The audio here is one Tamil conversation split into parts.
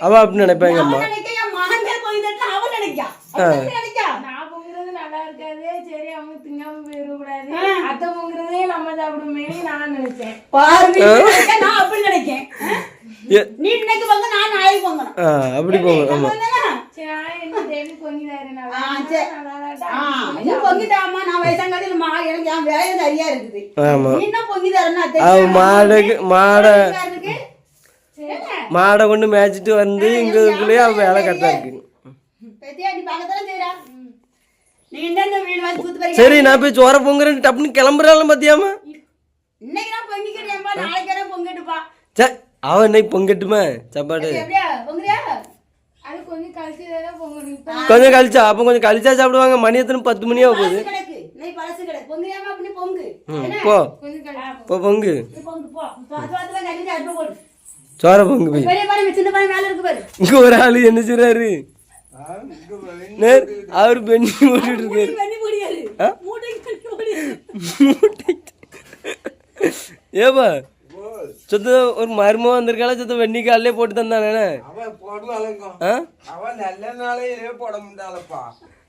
அவ அப்படி நினைப்பாங்க அம்மா? அப்படி பொங்க ஆமா. பொங்கிட்டாமா நான் வயசாங்காட்டில மா எனக்கு சரியா இருக்குது. ஆமா. மாடுக்கு மாடை மாடை கொண்டு மேய்ச்சிட்டு வந்து இங்கக்குள்ளேயே அவ வேலை கரெக்டாக இருக்கு. சரி நான் போய் சோற பொங்குறேன் டப்புன்னு கிளம்புறாலும் பாத்தியாமா இன்னைக்கு நான் பொங்கிக்கிட்டேன்பா நாளைக்கு என்ன பொங்கிட்டுப்பா. சே அவ இன்னைக்கு பொங்கட்டுமா சாப்பாடு. கொஞ்சம் கழிச்சு தானே பொங்கணும். இப்ப கொஞ்சம் கழிச்சா அப்போ கொஞ்சம் கழிச்சா சாப்பிடுவாங்க. மணி எத்தனை? பத்து மணி ஆக போகுது. பழசு அப்படி பொங்கு போ பொங்கு சோற போய் இங்க ஒரு ஆளு என்ன செய்றாரு அவர் பெண்ணி போட்டுட்டு இருக்காரு ஏப்பா சொத்த ஒரு மருமம் வந்திருக்கால சொத்த வெண்ணி காலிலே போட்டு தந்தானே அவன் நல்ல நாளையிலே போட முடியாதப்பா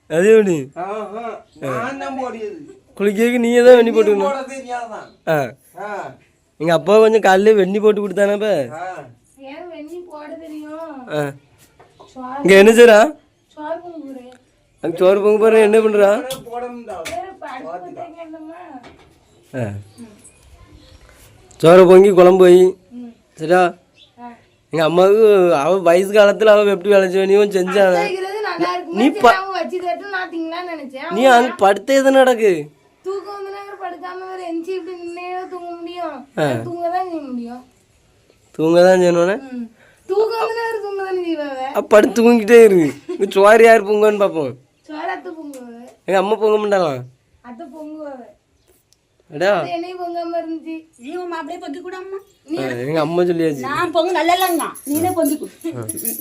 அது எப்படி? ஆஹா, நான் தான் போடியது. குளிக்க நீயே தான் வெண்ணி போட்டுக்கணும். ஆ. ஆ, எங்க அப்பா கொஞ்சம் காலையில வெண்ணி போட்டு கொடுத்தானப்ப ஆ. இங்க என்ன பொங்குறேன் அங்க சோறு பொங்க போற என்ன பண்றா? அவனை போட முடியாது வேற படுப்பு தேங்கணுமா ஆ. சோறு பொங்கி குழம்பு வை. சரியா எங்க அம்மாவுக்கு அவ வயசு காலத்துல அவ எப்படி விளைச்சு வேணியும் செஞ்சான நீ வச்சு தட்டு நினைச்சேன். நீ அங்க படுத்தே தான் நடக்கு தூக்கம் வந்து படுக்காம வேற எஞ்சி இப்படி நின்னே தூங்க முடியும். தூங்க தான் செய்ய முடியும். தூங்க தான் செய்யணும்னே? ம். தூக்கம் வந்து நாங்க தூங்க தானே செய்வாங்க அப்ப படுத்து தூங்கிட்டே இருக்கு சோறு யார் பொங்கன்னு பார்ப்போம் சோறு அத்தை பொங்குவாங்க எங்க அம்மா பொங்க மாட்டாலாம் அத்தை பொங்குவாங்க பொங்காம இருந்துச்சு. பொங்கி ஆ, எங்க அம்மா சொல்லியாச்சு. நான் பொங்கு நல்ல இல்லைங்க நீனே பொங்கி கொடு.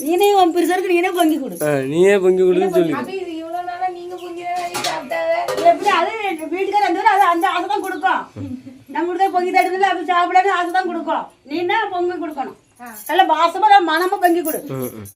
நீனே உன் பெருசருக்கு நீனே பொங்கி கொடு. நீயே பொங்கி கொடுன்னு சொல்லி அப்ப இது இவ்வளவு நாளா நீங்க பொங்கிதான் சாப்பிட்டாங்க. எப்படி அது வீட்டுக்கார வந்து அது அந்த அதை தான் கொடுக்கும். நம்ம கூட பொங்கி தடுத்துல அப்படி சாப்பிடாம அதை தான் கொடுக்கும். நீ என்ன பொங்கி கொடுக்கணும்? நல்ல வாசமா மனமா பொங்கி கொடு.